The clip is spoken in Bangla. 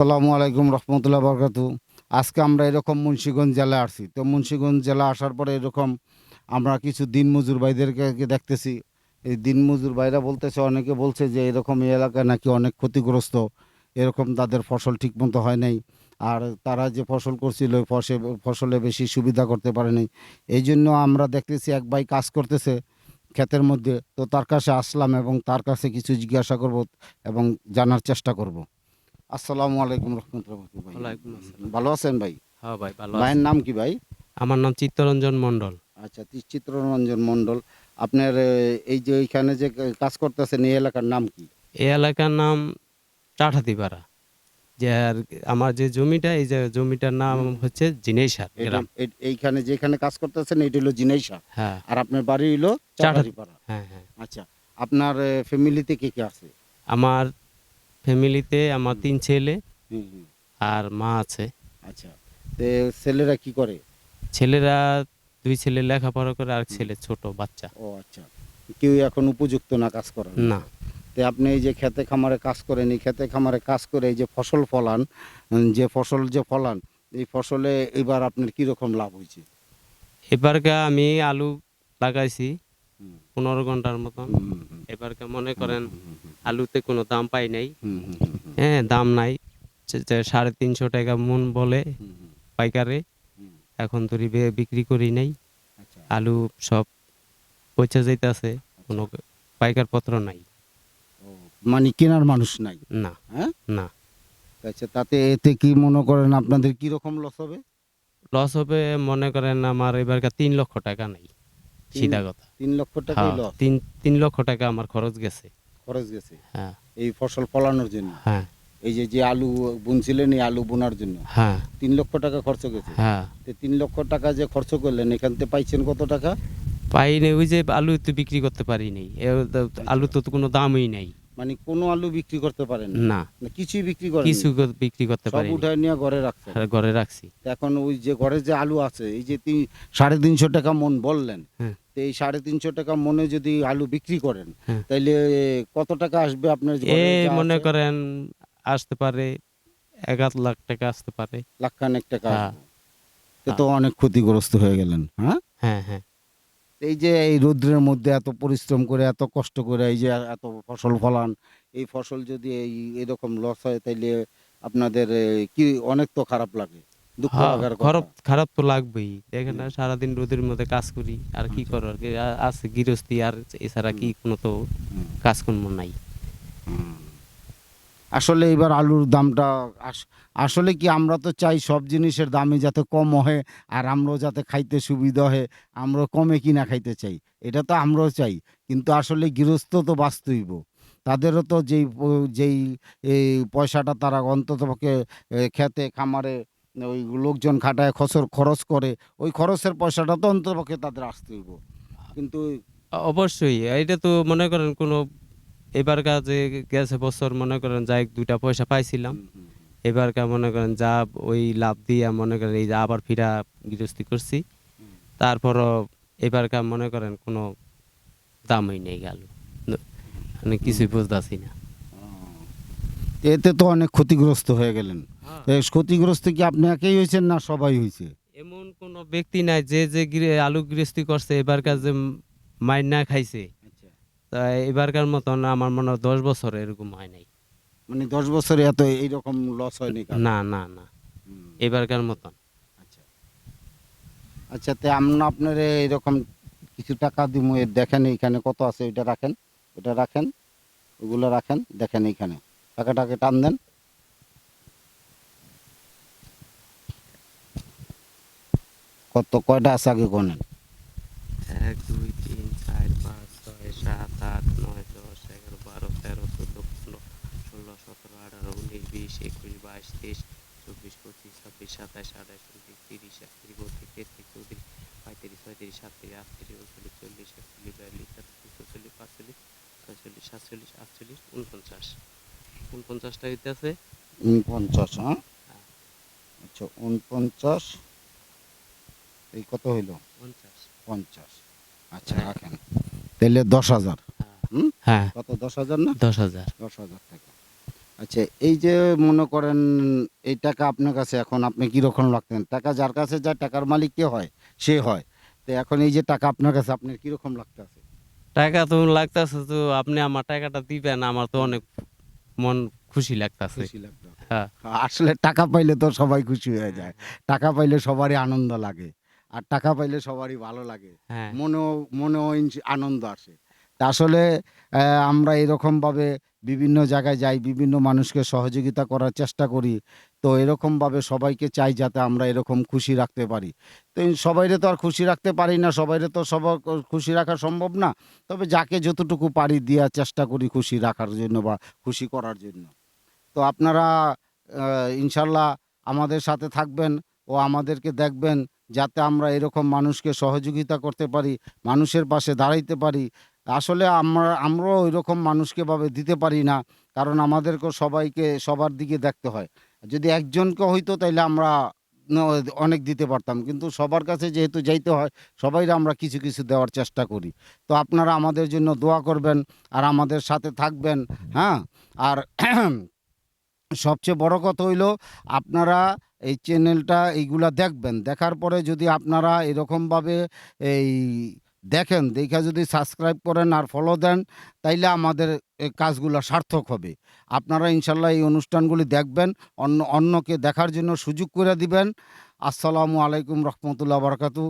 আসসালামু আলাইকুম রহমতুল্লাহ বরকাত। আজকে আমরা এরকম মুন্সিগঞ্জ জেলায় আসছি। তো মুন্সিগঞ্জ জেলা আসার পরে এরকম আমরা কিছু দিনমজুর ভাইদেরকে দেখতেছি। এই দিনমজুর ভাইরা বলতেছে, অনেকে বলছে যে এরকম এই এলাকায় নাকি অনেক ক্ষতিগ্রস্ত। এরকম তাদের ফসল ঠিকমতো হয় নাই। আর তারা যে ফসল করছিল ফসে, ফসলে বেশি সুবিধা করতে পারেনি এই জন্য আমরা দেখতেছি, এক ভাই কাজ করতেছে ক্ষেতের মধ্যে। তো তার কাছে আসলাম এবং তার কাছে কিছু জিজ্ঞাসা করব এবং জানার চেষ্টা করব। আসসালামু আলাইকুম রহমতুল্লাহ ভাই। ভালো আছেন ভাই? হ্যাঁ ভাই ভালো ভাইয়ের নাম কি ভাই? আমার নাম চিত্তরঞ্জন মণ্ডল। আচ্ছা চিত্ররঞ্জন মণ্ডল। আপনার এই যে এইখানে যে কাজ করতেছেন এই এলাকার নাম কি? এই এলাকার নাম চাঠাতিপাড়া। যে আমার যে জমিটা এই যে জমিটার নাম হচ্ছে জিনেশার এটা- গ্রাম। এইখানে যেখানে কাজ করতেছেন এইটা হলো জিনাইশা হ্যাঁ। আর আপনার বাড়ি হলো। চাটারিপাড়া হ্যাঁ হ্যাঁ। আচ্ছা আপনার ফ্যামিলিতে কে কে আছে? আমার ফ্যামিলিতে আমার তিন ছেলে আর মা আছে। আচ্ছা তো ছেলেরা কি করে? ছেলেরা দুই ছেলে লেখাপড়া করে আর ছেলে ছোট বাচ্চা। ও আচ্ছা। কেউ এখন উপযুক্ত না কাজ করার? না। তো আপনি এই যে খেতে খামারে কাজ করেন এই খেতে খামারে কাজ করে এই যে ফসল ফলান যে ফসল যে ফলান এই ফসলে এবার আপনার কি রকম লাভ হয়েছে? এবারকা আমি আলু লাগাইছি পনেরো ঘণ্টার মতন। এবারকা মনে করেন আলুতে কোনো দাম পাই নাই। হ্যাঁ দাম নাই। সাড়ে তিনশো টাকা মন বলে পাইকারে। এখন তো বিক্রি করি নাই। আচ্ছা। আলু সব পচে যাইতেছে। কোনো পাইকার পত্র নাই। মানে কেনার মানুষ নাই? না। হ্যাঁ? না। আচ্ছা তাতে এতে কি মনে করেন আপনাদের কি রকম লস হবে? লস হবে মনে করেন আমার এবারকার তিন লক্ষ টাকা নাই। সিধা কথা। তিন লক্ষ টাকাই হ্যাঁ লস তিন তিন লক্ষ টাকা আমার খরচ গেছে। খরচ গেছে। হ্যাঁ। এই ফসল ফলানোর জন্য। হ্যাঁ। এই যে যে আলু বুনছিলেন এই আলু বোনার জন্য। হ্যাঁ। তিন লক্ষ টাকা খরচ গেছে। হ্যাঁ। তো তিন লক্ষ টাকা যে খরচ করলেন এখান থেকে পাইছেন কত টাকা? পাইনি ওই যে আলু তো বিক্রি করতে পারিনি। আলু তো কোনো দামই নাই। মানে কোনো আলু বিক্রি করতে পারেন? না। কিছুই বিক্রি করেন কিছু বিক্রি করতে সব উঠায় নিয়ে ঘরে রাখছেন? ঘরে রাখছি। এখন ওই যে ঘরে যে আলু আছে এই যে তিন সাড়ে তিনশো টাকা মন বললেন এই সাড়ে তিনশো টাকা মনে যদি আলু বিক্রি করেন হ্যাঁ। তাইলে কত টাকা আসবে আপনার এই মনে করেন আসতে পারে আধ লাখ টাকা আসতে পারে। লাখখানেক টাকা হ্যাঁ। তো তো অনেক ক্ষতিগ্রস্ত হয়ে গেলেন হ্যাঁ? হ্যাঁ হ্যাঁ। এই যে এই রৌদ্রের মধ্যে এত পরিশ্রম করে এত কষ্ট করে এই যে এত ফসল ফলান এই ফসল যদি এই এরকম লস হয় তাইলে আপনাদের কি অনেক তো খারাপ লাগে। দুঃখ হ্যাঁ, লাগার খারাপ খারাপ তো লাগবেই। দেখেন না সারাদিন রোদের মধ্যে কাজ করি আর কি আচ্ছা। করার? কি- আছে গৃহস্থী আর এছাড়া কি কোনো তো কাজকর্ম নাই। আসলে এবার আলুর দামটা আস- আসলে কি আমরা তো চাই সব জিনিসের দামই যাতে কম হয় আর আমরাও যাতে খাইতে সুবিধা হয় আমরা কমে কিনা খাইতে চাই এটা তো আমরাও চাই। কিন্তু আসলে গৃহস্থ তো বাস্তব তাদেরও তো যেই যেই এই পয়সাটা তারা অন্তত পক্ষে খেতে খামারে ওই লোকজন খাটায় খসর খরচ করে ওই খরচের পয়সাটা তো অন্তত পক্ষে তাদের আসতে হইব। কিন্তু অবশ্যই এটা তো মনে করেন কোনো এবার কাজে গেছে বছর মনে করেন যাই দুইটা পয়সা পাইছিলাম। এবারকার মনে করেন যা ওই লাভ দিয়া মনে করেন এই যে আবার ফিরা গৃহস্থী করছি। তারপরও এবারকার মনে করেন কোনো দামই নেই গেল। মানে কিছুই বুঝতেছি না। এতে তো অনেক ক্ষতিগ্রস্ত হয়ে গেলেন। ক্ষতিগ্রস্ত কি আপনি একাই হয়েছেন না সবাই হয়েছে? এমন কোন ব্যক্তি নাই যে যে আলু গৃহস্থী করছে এবারকার যে মাইর না খাইছে। তা এবারকার মতন আমার মনে হয় দশ বছর এরকম হয় নাই। মানে দশ বছরে এত এইরকম লস হয়নি? না না না। এবারকার মতন। আচ্ছা। আচ্ছা তে আমরা আপনার এইরকম কিছু টাকা দিব দেখেন এইখানে কত আছে ওইটা রাখেন ওটা রাখেন ওগুলো রাখেন দেখেন এইখানে। টাকাটাকে টান দেন। কত, কয়টা আছে আগে গনেন এক, দুই, তিন, চার, পাঁচ, ছয়, সাত, আট, নয়, দশ, এগারো, বারো, তেরো ষোলো, সতেরো, আঠারো, উনিশ, বিশ, একুশ, বাইশ, তেইশ, চব্বিশ, পঁচিশ, ছাব্বিশ, সাতাশ তিরিশ আটত্রিশ, উনচল্লিশ, চল্লিশ সাতচল্লিশ, আটচল্লিশ উনপঞ্চাশ উনপঞ্চাশটা উনপঞ্চাশ হ্যাঁ? আচ্ছা উনপঞ্চাশ এই কত হইল? পঞ্চাশ। পঞ্চাশ। আচ্ছা হ্যাঁ। রাখেন। তাহলে দশ হাজার। হুম? হ্যাঁ। কত দশ হাজার না? দশ হাজার। দশ হাজার টাকা। আচ্ছা এই যে মনে করেন এই টাকা আপনার কাছে এখন আপনি কীরকম লাগতেন? টাকা যার কাছে যায় টাকার মালিক কে হয়? সে হয়। তো এখন এই যে টাকা আপনার কাছে আপনার কীরকম লাগতেছে? টাকা তো লাগতেছে তো আপনি আমার টাকাটা দিবেন আমার তো অনেক মন খুশি লাগতেছে। হ্যাঁ। আসলে টাকা পাইলে তো সবাই খুশি হয়ে যায়। টাকা পাইলে সবারই আনন্দ লাগে। আর টাকা পাইলে সবারই ভালো লাগে। হ্যাঁ। মনেও মনেও আনন্দ আসে। তা আসলে আমরা এরকমভাবে বিভিন্ন জায়গায় যাই বিভিন্ন মানুষকে সহযোগিতা করার চেষ্টা করি। তো এরকমভাবে সবাইকে চাই যাতে আমরা এরকম খুশি রাখতে পারি। তো সবাইরে তো আর খুশি রাখতে পারি না, সবাইরে তো সবার খুশি রাখা সম্ভব না। তবে যাকে যতটুকু পারি দেওয়ার চেষ্টা করি খুশি রাখার জন্য বা খুশি করার জন্য। তো আপনারা ইনশাল্লাহ আমাদের সাথে থাকবেন ও আমাদেরকে দেখবেন যাতে আমরা এরকম মানুষকে সহযোগিতা করতে পারি, মানুষের পাশে দাঁড়াইতে পারি। আসলে আমরা, আমরাও ওই রকম দিতে পারি না, কারণ আমাদেরকেও সবাইকে সবার দিকে দেখতে হয়। যদি একজনকে হইতো তাইলে আমরা অনেক দিতে পারতাম। কিন্তু সবার কাছে যেহেতু যাইতে হয়, সবাইরা আমরা কিছু কিছু দেওয়ার চেষ্টা করি। তো আপনারা আমাদের জন্য দোয়া করবেন আর আমাদের সাথে থাকবেন হ্যাঁ? আর সবচেয়ে বড় কথা হইল, আপনারা এই চ্যানেলটা এইগুলা দেখবেন। দেখার পরে যদি আপনারা এরকমভাবে এই দেখেন, দেখা যদি সাবস্ক্রাইব করেন আর ফলো দেন, তাইলে আমাদের এই কাজগুলো সার্থক হবে। আপনারা ইনশাল্লাহ এই অনুষ্ঠানগুলি দেখবেন, অন্য, অন্যকে দেখার জন্য সুযোগ করে দিবেন। আসসালামু আলাইকুম রহমতুল্লাহ বারকাতু।